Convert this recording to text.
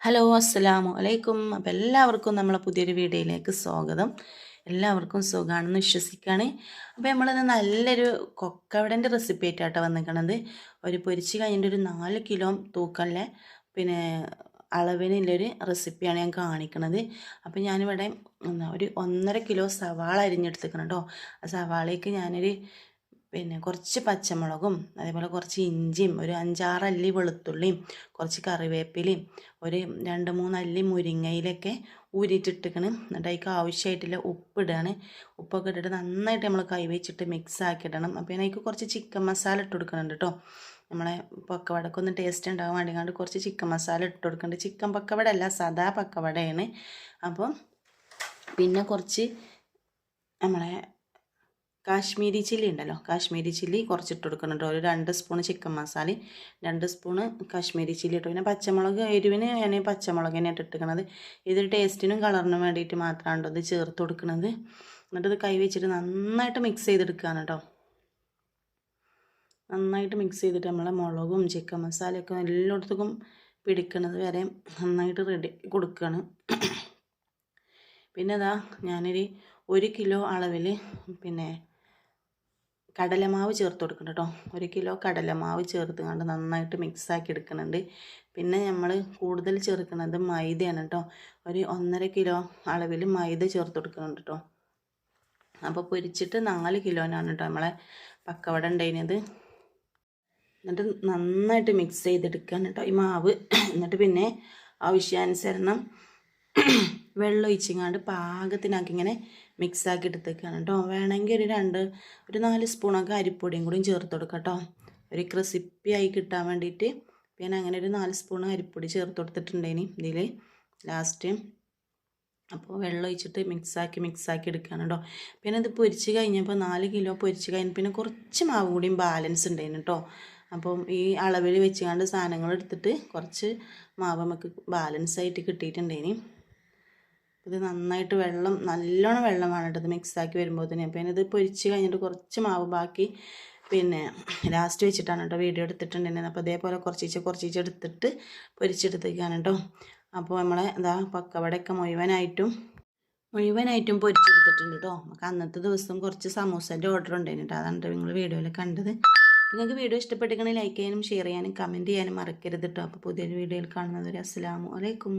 Hello അസ്സലാമു അലൈക്കും. അപ്പോൾ എല്ലാവർക്കും നമ്മളെ പുതിയൊരു വീഡിയോയിലേക്ക് സ്വാഗതം. എല്ലാവർക്കും സുഖമാണെന്ന് വിശ്വസിക്കുകയാണ് അപ്പോൾ നമ്മളിന്ന് നല്ലൊരു കൊക്കവടന്റെ റെസിപ്പി ആയിട്ടാണ് വന്നിരിക്കണത് ഒരു പൊരിച്ച് കഴിഞ്ഞിട്ട് ഒരു നാല് കിലോ തൂക്കല്ലേ പിന്നെ അളവിനുള്ളൊരു റെസിപ്പിയാണ് ഞാൻ കാണിക്കുന്നത് അപ്പോൾ ഞാനിവിടെ ഒരു ഒന്നര കിലോ സവാള അരിഞ്ഞെടുത്തിക്കണം കേട്ടോ ആ സവാളയ്ക്ക് ഞാനൊരു പിന്നെ കുറച്ച് പച്ചമുളകും അതേപോലെ കുറച്ച് ഇഞ്ചിയും ഒരു അഞ്ചാറ് അല്ലി വെളുത്തുള്ളിയും കുറച്ച് കറിവേപ്പിലയും ഒരു രണ്ട് മൂന്ന് അല്ലി മുരിങ്ങയിലൊക്കെ ഊരിയിട്ടിട്ടിക്കണം എന്നിട്ട് അതിക്ക് ആവശ്യമായിട്ടുള്ള ഉപ്പിടുകയാണ് ഉപ്പൊക്കെ ഇട്ടിട്ട് നന്നായിട്ട് നമ്മൾ കൈവച്ചിട്ട് മിക്സ് ആക്കിയിടണം. അപ്പോൾ അതിലേക്ക് കുറച്ച് ചിക്കൻ മസാല ഇട്ട് കൊടുക്കുന്നുണ്ട് കേട്ടോ നമ്മളെ പക്കവടക്കൊന്ന് ടേസ്റ്റ് ഉണ്ടാകാൻ വേണ്ടിക്കാണ്ട് കുറച്ച് ചിക്കൻ മസാല ഇട്ട് കൊടുക്കുന്നുണ്ട് ചിക്കൻ പക്കവട അല്ല സാധാ പക്കവടയാണ്. അപ്പം പിന്നെ കുറച്ച് നമ്മളെ കാശ്മീരി ചില്ലി ഉണ്ടല്ലോ. കാശ്മീരി ചില്ലി കുറച്ചിട്ട് കൊടുക്കുന്നുണ്ട് ഒരു രണ്ട് സ്പൂൺ ചിക്കൻ മസാല രണ്ട് സ്പൂണ് കാശ്മീരി ചില്ലി ഇട്ടു. പിന്നെ പച്ചമുളക് എരിവിന് ഞാൻ പച്ചമുളക് തന്നെ ഇട്ടിരിക്കണത്. ഇതൊരു ടേസ്റ്റിനും കളറിനും വേണ്ടിയിട്ട് മാത്രമാണ് ഇത് ചേർത്ത് കൊടുക്കുന്നത് എന്നിട്ട് ഇത് കൈ വെച്ചിട്ട് നന്നായിട്ട് മിക്സ് ചെയ്തെടുക്കുകയാണ് കേട്ടോ. നന്നായിട്ട് മിക്സ് ചെയ്തിട്ട് നമ്മളെ മുളകും ചിക്കൻ മസാലയൊക്കെ എല്ലായിടത്തേക്കും പിടിക്കുന്നത് വരെ നന്നായിട്ട് റെഡി കൊടുക്കുകയാണ്. പിന്നെ ഇതാ ഞാനൊരു ഒരു കിലോ അളവിൽ പിന്നെ കടലമാവ് ചേർത്ത് കൊടുക്കണം കേട്ടോ. ഒരു കിലോ കടലമാവ് ചേർത്ത് കണ്ട് നന്നായിട്ട് മിക്സാക്കി എടുക്കുന്നുണ്ട്. പിന്നെ നമ്മൾ കൂടുതൽ ചേർക്കുന്നത് മൈദയാണ് കേട്ടോ. ഒരു ഒന്നര കിലോ അളവിൽ മൈദ ചേർത്ത് കൊടുക്കുന്നുണ്ട് കേട്ടോ. അപ്പോൾ പൊരിച്ചിട്ട് നാല് കിലോനാണ് കേട്ടോ നമ്മളെ പക്കവട ഉണ്ടായിരുന്നത്. എന്നിട്ട് നന്നായിട്ട് മിക്സ് ചെയ്തെടുക്കുകയാണ് കേട്ടോ ഈ മാവ്. എന്നിട്ട് പിന്നെ ആവശ്യാനുസരണം വെള്ളം ഒഴിച്ചിങ്ങാണ്ട് പാകത്തിനാക്കി ഇങ്ങനെ മിക്സാക്കി എടുത്തേക്കാണ് കേട്ടോ. വേണമെങ്കിൽ ഒരു രണ്ട് ഒരു നാല് സ്പൂണൊക്കെ അരിപ്പൊടിയും കൂടിയും ചേർത്ത് കൊടുക്കാം കേട്ടോ. ഒരു ക്രിസിപ്പി ആയി കിട്ടാൻ വേണ്ടിയിട്ട് പിന്നെ അങ്ങനെ ഒരു നാല് സ്പൂൺ അരിപ്പൊടി ചേർത്ത് കൊടുത്തിട്ടുണ്ടേനി ഇതിൽ ലാസ്റ്റ്. അപ്പോൾ വെള്ളം ഒഴിച്ചിട്ട് മിക്സാക്കി മിക്സാക്കി എടുക്കുകയാണ് കേട്ടോ. പിന്നെ ഇത് പൊരിച്ച് കഴിഞ്ഞപ്പോൾ നാല് കിലോ പൊരിച്ച് കഴിഞ്ഞ പിന്നെ കുറച്ച് മാവ് കൂടിയും ബാലൻസ് ഉണ്ടായിരുന്നു കേട്ടോ. അപ്പം ഈ അളവിൽ വെച്ചുകൊണ്ട് സാധനങ്ങൾ എടുത്തിട്ട് കുറച്ച് മാവ് നമുക്ക് ബാലൻസ് ആയിട്ട് കിട്ടിയിട്ടുണ്ടേനി. ഇത് നന്നായിട്ട് വെള്ളം നല്ലോണം വെള്ളമാണ് കേട്ടോ ഇത് മിക്സാക്കി തന്നെ അപ്പോൾ ഇത് പൊരിച്ച് കഴിഞ്ഞിട്ട് കുറച്ച് മാവ് ബാക്കി പിന്നെ ലാസ്റ്റ് വെച്ചിട്ടാണ് കേട്ടോ വീഡിയോ എടുത്തിട്ടുണ്ടായിരുന്നത്. അപ്പോൾ അതേപോലെ കുറച്ചീച്ച കുറച്ചീച്ച എടുത്തിട്ട് പൊരിച്ചെടുത്തേക്കാണ് കേട്ടോ. അപ്പോൾ നമ്മളെ എന്താ പക്കവടയൊക്കെ മുഴുവനായിട്ടും മുഴുവനായിട്ടും പൊരിച്ചെടുത്തിട്ടുണ്ട് കേട്ടോ. നമുക്ക് അന്നത്തെ ദിവസം കുറച്ച് സമൂസന്റെ ഓർഡർ ഉണ്ടായിരുന്നു കേട്ടോ. അതാണ് നിങ്ങൾ വീഡിയോയിൽ കണ്ടത്. നിങ്ങൾക്ക് വീഡിയോ ഇഷ്ടപ്പെട്ടിട്ടുണ്ടെങ്കിൽ ലൈക്ക് ചെയ്യാനും ഷെയർ ചെയ്യാനും കമന്റ് ചെയ്യാനും മറക്കരുത് കേട്ടോ. അപ്പോൾ പുതിയൊരു വീഡിയോയിൽ കാണുന്നത് ഒരു അസ്സാം വലൈക്കും